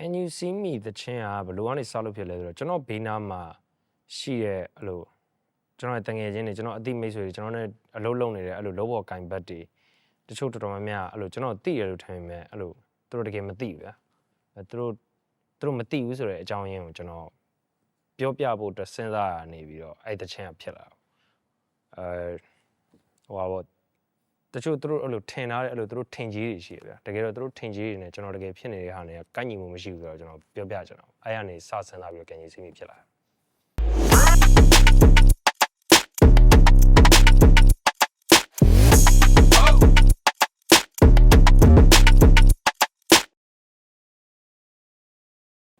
Can you see me the ချင်းอ่ะဘယ်လိုကနေစလို့ဖြစ်လဲဆိုတော့ကျွန်တော်ဘေးနားမှာရှိရဲ့အဲ့လိုကျွန်တော်ရဲ့တငယ်ချင်းတွေကျွန်တော်အတိမိတ်ဆွေတွေကျွန်တော်နဲ့အလုပ်လုပ်နေတဲ့အဲ့လိုလောဘောကင်ဘတ်တွေတချို့တော်တော်များများအဲ့လိုကျွန်တော်သိရလို့ထင်ပေမဲ့အဲ့လိုသူတို့တကယ်မသိဘူးဗျာအဲ့သူတို့သူတို့မသိဘူးဆိုတဲ့အကြောင်းရင်းကိုကျွန်တော်ပြောပြဖို့အတွက်စဉ်းစားရနေပြီးတော့အဲ့တချင်းကဖြစ်လာတော့အဲဟိုပါဘော တချို့သူတို့အဲ့လိုထင်ထားတဲ့အဲ့လိုသူတို့ထင်ကြီးတွေရှိရဗျာတကယ်တော့သူတို့ထင်ကြီးတွေနဲ့ကျွန်တော်တကယ်ဖြစ်နေတဲ့ဟာတွေကကိုက်ညီမှုမရှိဘူးဆိုတော့ကျွန်တော်ပြောပြကြတော့အဲ့ရနေစစဉ်းစားပြီးတော့ကန်ကြီးစီးမိဖြစ်လာတယ်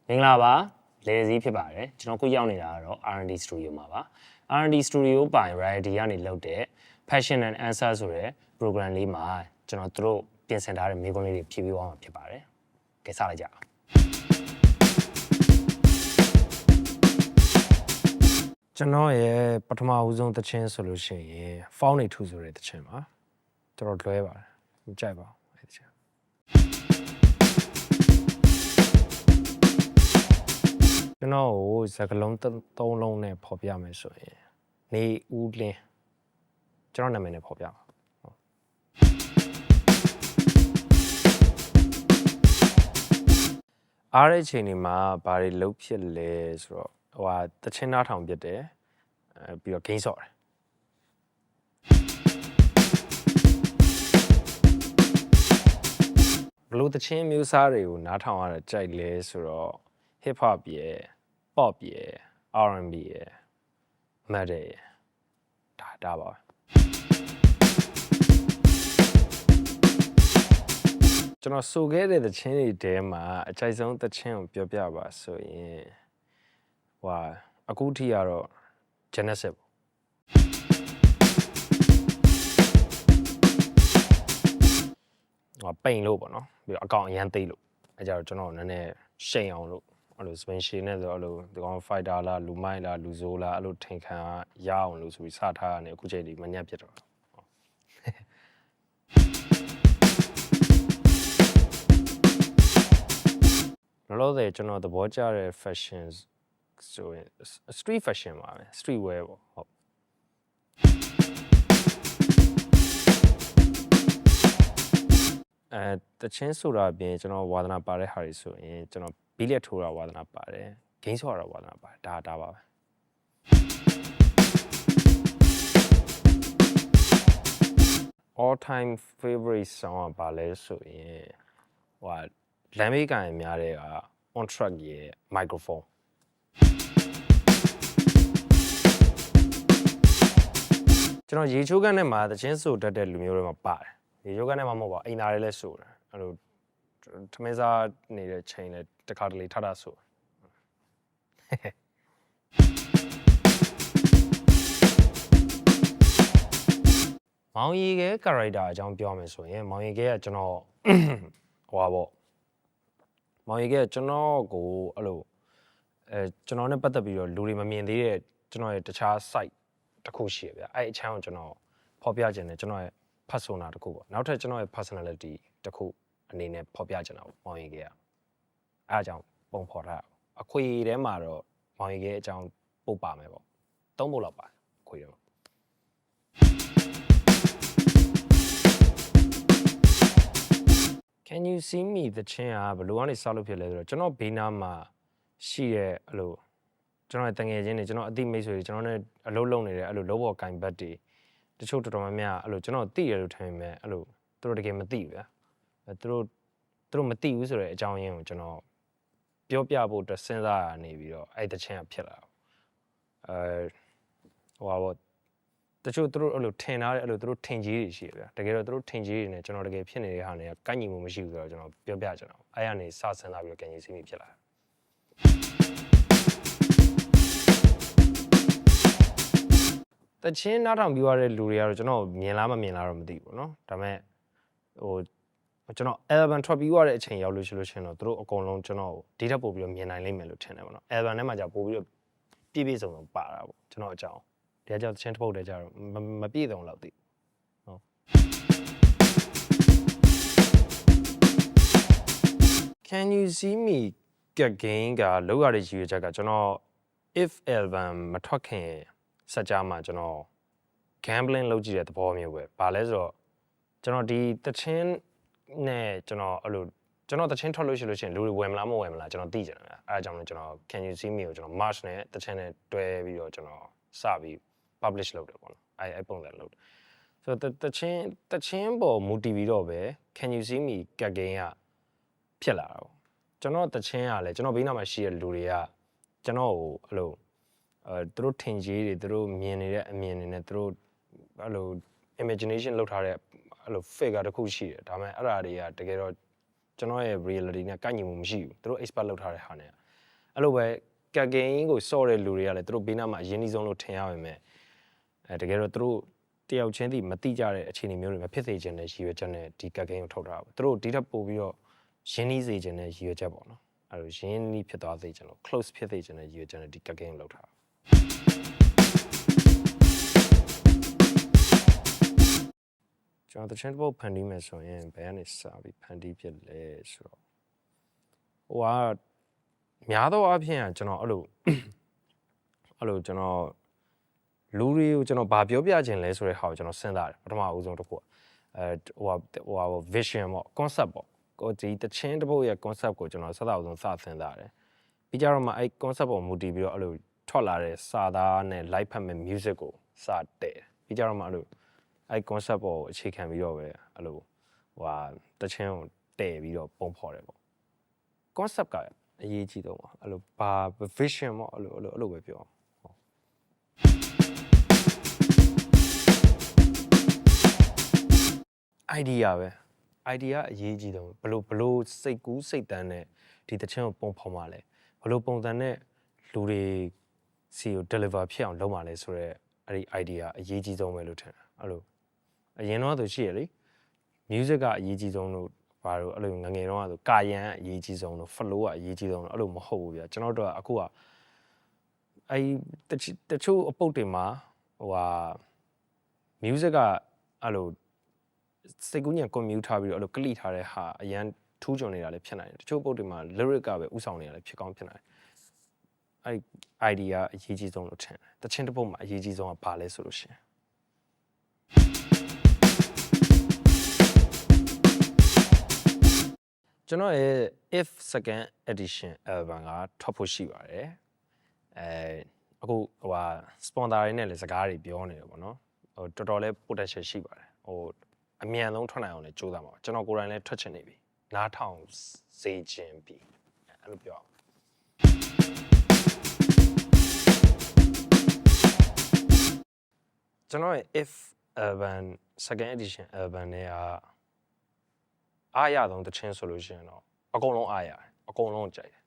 မင်္ဂလာပါလေစည်းဖြစ်ပါတယ်ကျွန်တော်ခုရောက်နေတာကတော့ R&D Studio မှာပါ R&D Studio ပိုင် Variety ကနေလုပ်တဲ့ Passion and Answer ဆိုတဲ့ program လေးမှာကျွန်တော်တို့ပြင်ဆင်ထားတဲ့မိကုံးလေးတွေဖြည့်ပေးသွားမှာဖြစ်ပါတယ်။ကဲစလိုက်ကြအောင်ကျွန်တော်ရဲ့ပထမဦးဆုံးသချင်းဆိုလို့ရှိရင် Found နေထူဆိုတဲ့သချင်းပါတော်တော်လွဲပါတယ်မကြိုက်ပါဘူးအဲ့ဒီသချင်းကျွန်တော်ကိုစကလုံးတစ်သုံးလုံးနဲ့ဖော်ပြမယ်ဆိုရင်နေဦးလင်း ကျွန်တော်နာမည်နဲ့ဖော်ပြပါအားတဲ့ချိန်တွေမှာဘာတွေလုတ်ဖြစ်လဲဆိုတော့ဟိုဟာတချင်းနားထောင်ပြစ်တယ်အဲပြီးတော့ဂိမ်းဆော့တယ်ဘလို့တချင်းမျိုးစားတွေကိုနားထောင်ရတာကြိုက်လဲဆိုတော့ hip hop ရယ် pop ရယ် R&B ရယ် metal ရယ်ဒါဒါပါပဲ ကျွန်တော်ဆိုခဲ့တဲ့သချင်းတွေထဲမှာအကြိုက်ဆုံးသချင်းကိုပြောပြပါဆိုရင်ဟွာအခုထိကတော့ Genesis ပေါ့ဟောပိန်လို့ပေါ့နော်ပြီးတော့အကောင်အရန်သိပ်လို့အဲကြတော့ကျွန်တော်နည်းနည်းရှိန်အောင်လို့ အဲ့လို spin ရှင်နဲ့ဆိုအဲ့လိုဒီကောင် fighter လားလူမိုက်လားလူဆိုးလားအဲ့လိုထင်ခံရအောင်လို့ဆိုပြီးစထားရတယ်အခုချိန်ဒီမညက်ဖြစ်တော့လောလောဆယ်ကျွန်တော်သဘောကျတဲ့ fashion ဆိုရင် street fashion ပါပဲ street wear ပေါ့ဟုတ်အဲတချင်းဆိုတာအပြင်ကျွန်တော်ဝါသနာပါတဲ့ဟာတွေဆိုရင်ကျွန်တော် ဘီလက်ထိုးတာဝါသနာပါတယ်ဂိမ်းဆော့တာဝါသနာပါတယ်ဒါဒါပါပဲ all time favorite song ကဘာလဲဆိုရင်ဟိုဟာလမ်းမေးကန်ရများတဲ့က on track ရဲ့ microphone ကျွန်တော်ရေချိုးကန်နဲ့မှာတချင်းဆိုတတ်တဲ့လူမျိုးတွေမှာပါတယ်ရေချိုးကန်နဲ့မှာမဟုတ်ပါဘူးအိမ်သားတွေလည်းဆိုတယ်အဲ့လို ထမင်းစားနေတဲ့ချိန်လည်းတစ်ခါတလေထထဆိုမောင်ရီကဲ character အကြောင်းပြောမယ်ဆိုရင်မောင်ရီကဲကကျွန်တော်ဟိုပါပေါ့မောင်ရီကဲကကျွန်တော်ကိုအဲ့လိုအဲကျွန်တော်နဲ့ပတ်သက်ပြီးတော့လူတွေမမြင်သေးတဲ့ကျွန်တော်ရဲ့တခြား site တစ်ခုရှိရဗျအဲ့အချမ်းကိုကျွန်တော်ဖော်ပြခြင်းနဲ့ကျွန်တော်ရဲ့ persona တစ်ခုပေါ့နောက်ထပ်ကျွန်တော်ရဲ့ personality တစ်ခု အနေနဲ့ဖော်ပြခြင်းတာပေါ့မောင်ရီကဲကအဲ့အကြောင်းပုံဖော်ထားတာပေါ့အခွေထဲမှာတော့မောင်ရီကဲအကြောင်းပို့ပါမယ်ပေါ့သုံးဖို့လောက်ပါအခွေထဲမှာ Can you see me the ချင်းอ่ะဘယ်လိုကနေစလို့ဖြစ်လဲဆိုတော့ကျွန်တော်ဘေးနားမှာရှိရဲ့အဲ့လိုကျွန်တော်ရဲ့တငယ်ချင်းတွေကျွန်တော်အတိမိတ်ဆွေတွေကျွန်တော်နဲ့အလုပ်လုပ်နေတဲ့အဲ့လိုလောဘောကင်ဘတ်တွေတချို့တော်တော်များများအဲ့လိုကျွန်တော်သိရလို့ထင်ပေမဲ့အဲ့လိုသူတို့တကယ်မသိဘူးဗျာအဲ သူတို့သူတို့မသိဘူးဆိုတဲ့အကြောင်းရင်းကိုကျွန်တော်ပြောပြဖို့အတွက်စဉ်းစားရနေပြီးတော့အဲ့တချင်းကဖြစ်လာတော့အဲဟိုပါဘောတချို့သူတို့အဲ့လိုထင်ထားတဲ့အဲ့လိုသူတို့ထင်ကြီးတွေရှိရဗျာတကယ်တော့သူတို့ထင်ကြီးတွေနဲ့ကျွန်တော်တကယ်ဖြစ်နေတဲ့ဟာတွေကကိုက်ညီမှုမရှိဘူးဆိုတော့ကျွန်တော်ပြောပြကြတော့အဲ့ရနေစစဉ်းစားပြီးတော့ကန်ကြီးစီးမိဖြစ်လာတယ်တချင်းနားထောင်ပြီးရတဲ့လူတွေကတော့ကျွန်တော်မြင်လားမမြင်လားတော့မသိဘူးเนาะဒါပေမဲ့ဟို ကျွန်တော် album ထွက်ပြီးရတဲ့အချိန်ရောက်လို့ရှိလို့ရှင်တော့သူတို့အကုန်လုံးကျွန်တော်ဒီထက်ပိုပြီးတော့မြင်နိုင်လိမ့်မယ်လို့ထင်တယ်ပေါ့နော် album ထဲမှာじゃပိုပြီးတော့ပြည့်ပြည့်စုံစုံပါတာပေါ့ကျွန်တော်အကြောင်းဒီအကြောင်းတချင်းတစ်ပုတ်တည်းကြတော့မမပြည့်စုံတော့သိဟုတ် Can you see me get gain ကလောက်ရတဲ့ရည်ရွယ်ချက်ကကျွန်တော် if album မထွက်ခင်စက်ကြားမှာကျွန်တော် gambling လုပ်ကြည့်တဲ့သဘောမျိုးပဲ။ဘာလဲဆိုတော့ကျွန်တော်ဒီတချင်း နဲ့ကျွန်တော်အဲ့လိုကျွန်တော်တချင်းထွက်လို့ရှိလို့ရှိရင်လူတွေဝယ်မလားမဝယ်မလားကျွန်တော်သိကြတယ်။အဲအကြောင်းလည်းကျွန်တော် can you see me ကိုကျွန်တော် march နဲ့တချင်းနဲ့တွဲပြီးတော့ကျွန်တော်စပြီး publish လုပ်တယ်ပေါ့နော်။အဲအဲပုံစံလုပ်တယ်။ဆိုတော့တချင်းတချင်းပေါ်မူတည်ပြီးတော့ပဲ can you see me get gain ကဖြစ်လာတာပေါ့။ကျွန်တော်တချင်းကလည်းကျွန်တော်ဘေးနားမှာရှိတဲ့လူတွေကကျွန်တော်ကိုအဲ့လိုအဲသူတို့ထင်ကြီးတွေသူတို့မြင်နေတဲ့အမြင်တွေနဲ့သူတို့အဲ့လို imagination လောက်ထားတဲ့ အဲ့လို figure တစ်ခုရှိတယ်ဒါပေမဲ့အဲ့ဒါတွေကတကယ်တော့ကျွန်တော်ရဲ့ reality နဲ့ကိုက်ညီမှုမရှိဘူးသူတို့ expert လောက်ထားတဲ့ဟာနဲ့အဲ့လိုပဲကကင်ကိုစော့တဲ့လူတွေကလည်းသူတို့ဘေးနားမှာအရင်ကြီးဆုံးလို့ထင်ရပါမယ်အဲတကယ်တော့သူတို့တယောက်ချင်းစီမတိကြတဲ့အခြေအနေမျိုးတွေမှာဖြစ်စေချင်တဲ့ရည်ရွယ်ချက်နဲ့ဒီကကင်ကိုထုတ်ထားတာပေါ့သူတို့ဒီထက်ပိုပြီးတော့ရင်းနှီးစေချင်တဲ့ရည်ရွယ်ချက်ပေါ့နော်အဲ့လိုရင်းနှီးဖြစ်သွားစေချင်လို့ close ဖြစ်စေချင်တဲ့ရည်ရွယ်ချက်နဲ့ဒီကကင်ကိုလောက်ထားတာ ကျွန်တော်တချင်တစ်ပုတ်ဖန်တီးမယ်ဆိုရင်ဘယ်ကနေစပြီးဖန်တီးဖြစ်လဲဆိုတော့ဟိုကများသောအားဖြင့်ကကျွန်တော်အဲ့လိုအဲ့လိုကျွန်တော်လူတွေကိုကျွန်တော်ဗာပြောပြခြင်းလဲဆိုတဲ့ဟာကိုကျွန်တော်စဉ်းစားတယ်ပထမအဦးဆုံးတစ်ခုကအဲဟိုဟို vision ပေါ့ concept ပေါ့ကိုဒီတချင်းတစ်ပုတ်ရဲ့ concept ကိုကျွန်တော်ဆက်တာအောင်ဆုံးစစဉ်းစားတယ်ပြီးကြတော့မှအဲ့ concept ပေါ်မူတည်ပြီးတော့အဲ့လိုထွက်လာတဲ့စာသားနဲ့ live ဖတ်မဲ့ music ကိုစတဲ့ပြီးကြတော့မှအဲ့လို အဲ့ concept ပေါ်ကိုအခြေခံပြီးတော့ပဲအဲ့လိုဟိုဟာတချင်းကိုတည်ပြီးတော့ပုံဖော်တယ်ပေါ့ concept ကအရေးကြီးတော့ပါအဲ့လိုဘာ vision ပေါ့အဲ့လိုအဲ့လိုအဲ့လိုပဲပြောအောင် idea ပဲ idea အရေးကြီးတော့ဘလို့ဘလို့စိတ်ကူးစိတ်တန်းနဲ့ဒီတခြင်းကိုပုံဖော်မှလဲဘလို့ပုံစံနဲ့လူတွေစီကို deliver ဖြစ်အောင်လုပ်မှလဲဆိုတော့အဲ့ဒီ idea အရေးကြီးဆုံးပဲလို့ထင်တာအဲ့လို အရင်တော့ဆိုရှိရလေ music ကအရေးကြီးဆုံးလို့ဘာလို့အဲ့လိုငငယ်တော့ဆိုကာယံအရေးကြီးဆုံးလို့ flow ကအရေးကြီးဆုံးလို့အဲ့လိုမဟုတ်ဘူးဗျာကျွန်တော်တို့ကအခုကအဲ့တချိတချို့အပုတ်တွေမှာဟိုဟာ music ကအဲ့လိုစိတ်ကူးညံကွန်မြူထားပြီးတော့အဲ့လိုကလိထားတဲ့ဟာအရန်ထူးချွန်နေတာလည်းဖြစ်နိုင်တယ်တချို့ပုတ်တွေမှာ lyric ကပဲဥဆောင်နေတာလည်းဖြစ်ကောင်းဖြစ်နိုင်တယ်အဲ့ idea အရေးကြီးဆုံးလို့ထင်တယ်တချင်းတစ်ပုတ်မှာအရေးကြီးဆုံးကဘာလဲဆိုလို့ရှိရင် ကျွန်တော်ရဲ့ if second edition album ကထွက်ဖို့ရှိပါတယ်အဲအခုဟိုဟာ sponsor တွေနဲ့လည်းစကားတွေပြောနေတယ်ပေါ့နော်ဟိုတော်တော်လေး potential ရှိပါတယ်ဟိုအမြန်ဆုံးထွက်နိုင်အောင်လည်းကြိုးစားမှာပါကျွန်တော်ကိုယ်တိုင်လည်းထွက်ချင်နေပြီနားထောင်စေချင်ပြီအဲ့လိုပြောအောင်ကျွန်တော်ရဲ့ if album second edition album နဲ့က အားရဆုံးတခြင်းဆိုလို့ရှိရင်တော့အကုန်လုံးအားရတယ်အကုန်လုံးကြိုက်တယ်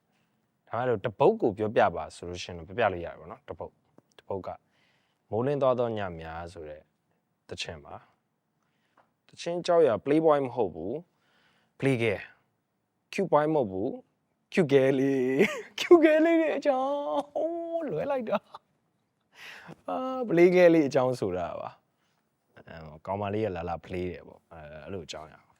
ဒါမှမဟုတ်တပုတ်ကိုပြောပြပါဆိုလို့ရှိရင်တော့ပြောပြလို့ရတယ်ပေါ့နော်တပုတ်တပုတ်ကမိုးလင်းသွားသောညများဆိုတဲ့တခြင်းပါတခြင်းကြောက်ရ playboy မဟုတ်ဘူး play gear cute boy မဟုတ်ဘူး cute gear လေး cute gear လေးရဲ့အကြောင်းဟိုးလွဲလိုက်တာအာ play gear လေးအကြောင်းဆိုတာပါအဲကောင်မလေးရလာလာ play တယ်ပေါ့အဲအဲ့လိုအကြောင်းရအောင်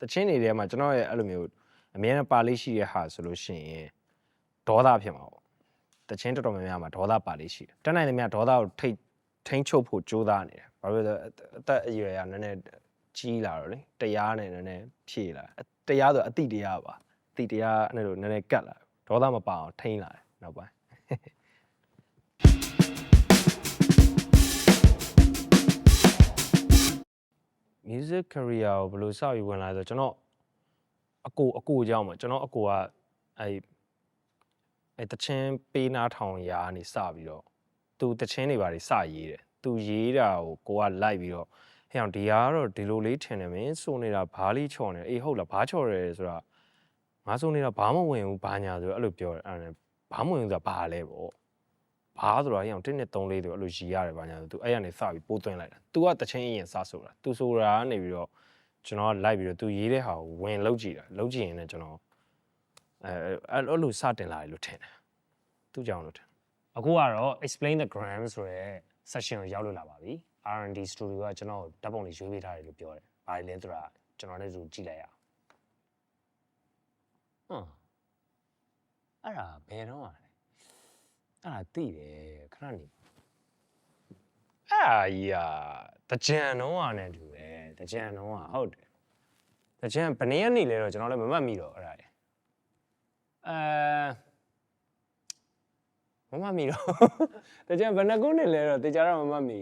တချင်းတွေထဲမှာကျွန်တော်ရဲ့အဲ့လိုမျိုးအများနဲ့ပါလေးရှိတဲ့ဟာဆိုလို့ရှိရင်ဒေါသဖြစ်မှာပေါ့တချင်းတော်တော်များများမှာဒေါသပါလေးရှိတယ်တက်နိုင်သမျှဒေါသကိုထိတ်ထိန်းချုပ်ဖို့ကြိုးစားနေတယ်ဘာလို့လဲဆိုတော့အသက်အရွယ်ကနည်းနည်းကြီးလာတော့လေတရားနဲ့နည်းနည်းဖြည့်လာတယ်တရားဆိုအတိတရားပါအတိတရားအဲ့လိုနည်းနည်းကတ်လာဒေါသမပါအောင်ထိန်းလာတယ်နောက်ပိုင်း music career ကိုဘယ်လိုစပြီးဝင်လာလဲဆိုတော့ကျွန်တော်အကိုအကိုကြောင့်မှာကျွန်တော်အကိုကအဲအဲတချင်းပေးနာထောင်ရာကနေစပြီးတော့သူတချင်းတွေပါတွေစရေးတယ်သူရေးတာကိုကိုကလိုက်ပြီးတော့ဟဲ့အောင်ဒီဟာကတော့ဒီလိုလေးထင်တယ်မင်းစိုးနေတာဘားလေးချော်နေအေးဟုတ်လားဘားချော်တယ်ဆိုတာငါစိုးနေတာဘာမှမဝင်ဘူးဘာညာဆိုတော့အဲ့လိုပြောတယ်အဲ့ဒါနဲ့ဘာမှမဝင်ဘူးဆိုတာဘာလဲပေါ့ ဘာဆိုတော့ဟိအောင်1နဲ့3လေးတွေအဲ့လိုရီရတယ်ဘာညာဆိုသူအဲ့ရနေစပြီးပိုးသွင်းလိုက်တာ तू ကတချင်းအရင်စဆိုတာ तू ဆိုတာကနေပြီးတော့ကျွန်တော်ကလိုက်ပြီးတော့ तू ရေးတဲ့ဟာကိုဝင်လောက်ကြည့်တာလောက်ကြည့်ရင်လည်းကျွန်တော်အဲအဲ့အဲ့လိုစတင်လာတယ်လို့ထင်တယ်သူကြောင့်လို့ထင်အခုကတော့ explain the gram ဆိုရဲ session ကိုရောက်လို့လာပါပြီ R&D studio ကကျွန်တော်ဓာတ်ပုံလေးရွေးပေးထားတယ်လို့ပြောတယ်။ဘာလဲလဲဆိုတာကျွန်တော်လည်းသူကြည့်လိုက်ရအောင်။ဟွန်းအဲ့ဒါဘယ်တော့อ่ะလဲ။ အဲ့ဒါသိတယ်ခဏနေ။အဲ့ဒါကြီးอ่ะတကြံတော့อ่ะနဲ့တူတယ်။တကြံတော့อ่ะဟုတ်တယ်။တကြံဘယ်နည်းရက်နေလဲတော့ကျွန်တော်လည်းမမှတ်မိတော့အဲ့ဒါလေ။အဲမမမီတော့ တကြံဘယ်နှကုန်းနေလဲတော့တေချာတော့မမမီ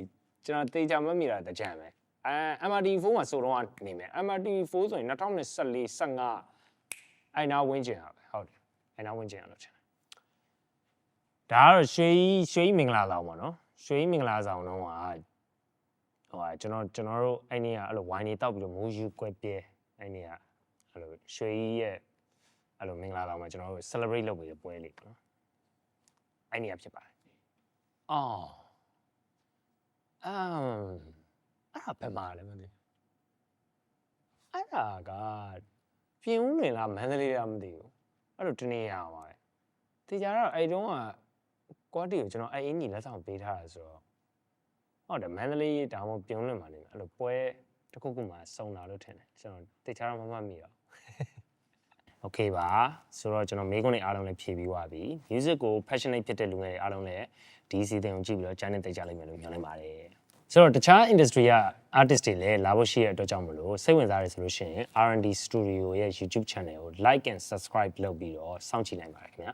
ကျွန်တော်တေချာမမီတာတကြံပဲအဲ MRT4 မှာဆိုတော့နေမယ် MRT4 ဆိုရင်2024 15အဲ့နာဝင်းကျင်ရပဲဟုတ်တယ်အဲ့နာဝင်းကျင်ရလို့ချင်တယ် ဒါကတော့ရွှေကြီးရွှေကြီးမင်္ဂလာဆောင်ပါနော်ရွှေကြီးမင်္ဂလာဆောင်တော့ဟာဟိုဟာကျွန်တော်ကျွန်တော်တို့အဲ့နေ့ကအဲ့လိုဝိုင်းနေတောက်ပြီးတော့မိုးယူကွက်ပြဲအဲ့နေ့ကအဲ့လိုရွှေကြီးရဲ့အဲ့လိုမင်္ဂလာဆောင်မှာကျွန်တော်တို့ celebrate လုပ်ပြီးတဲ့ပွဲလေးပေါ့နော်အဲ့နေရာဖြစ်ပါတယ်။အော်အမ်အဲ့ဒါဘယ်မှာလဲမသိဘူး။အဲ့ဒါကပြင်ဦးလွင်လားမန္တလေးလားမသိဘူး။အဲ့လိုတနေရာပါပဲ။တေချာတော့အဲ့တုန်းက quality ကိုကျွန်တော်အဲ့အင်းကြီးလက်ဆောင်ပေးထားတာဆိုတော့ဟုတ်တယ်မန္တလေးဒါမှမဟုတ်ပြုံးလွန်မှာနေအဲ့လိုပွဲတစ်ခုခုမှာစုံလာလို့ထင်တယ်ကျွန်တော်တေချာတော့မမှတ်မိတော့ Okay ပါဆိုတော့ကျွန်တော်မိကုန်းတွေအားလုံးလည်းဖြည့်ပြီးသွားပြီ music ကို passionate ဖြစ်တဲ့လူငယ်တွေအားလုံးလည်းဒီ season ကိုကြည့်ပြီးတော့ channel တက်ကြလိမ့်မယ်လို့မျှော်လင့်ပါတယ်ဆိုတော့တခြား industry က artist တွေလည်းလာဖို့ရှိရတဲ့အတွက်ကြောင့်မလို့စိတ်ဝင်စားရဆိုလို့ရှိရင် R&D Studio ရဲ့ YouTube channel ကို like and subscribe လုပ်ပြီးတော့စောင့်ကြည့်နိုင်ပါတယ်ခင်ဗျာ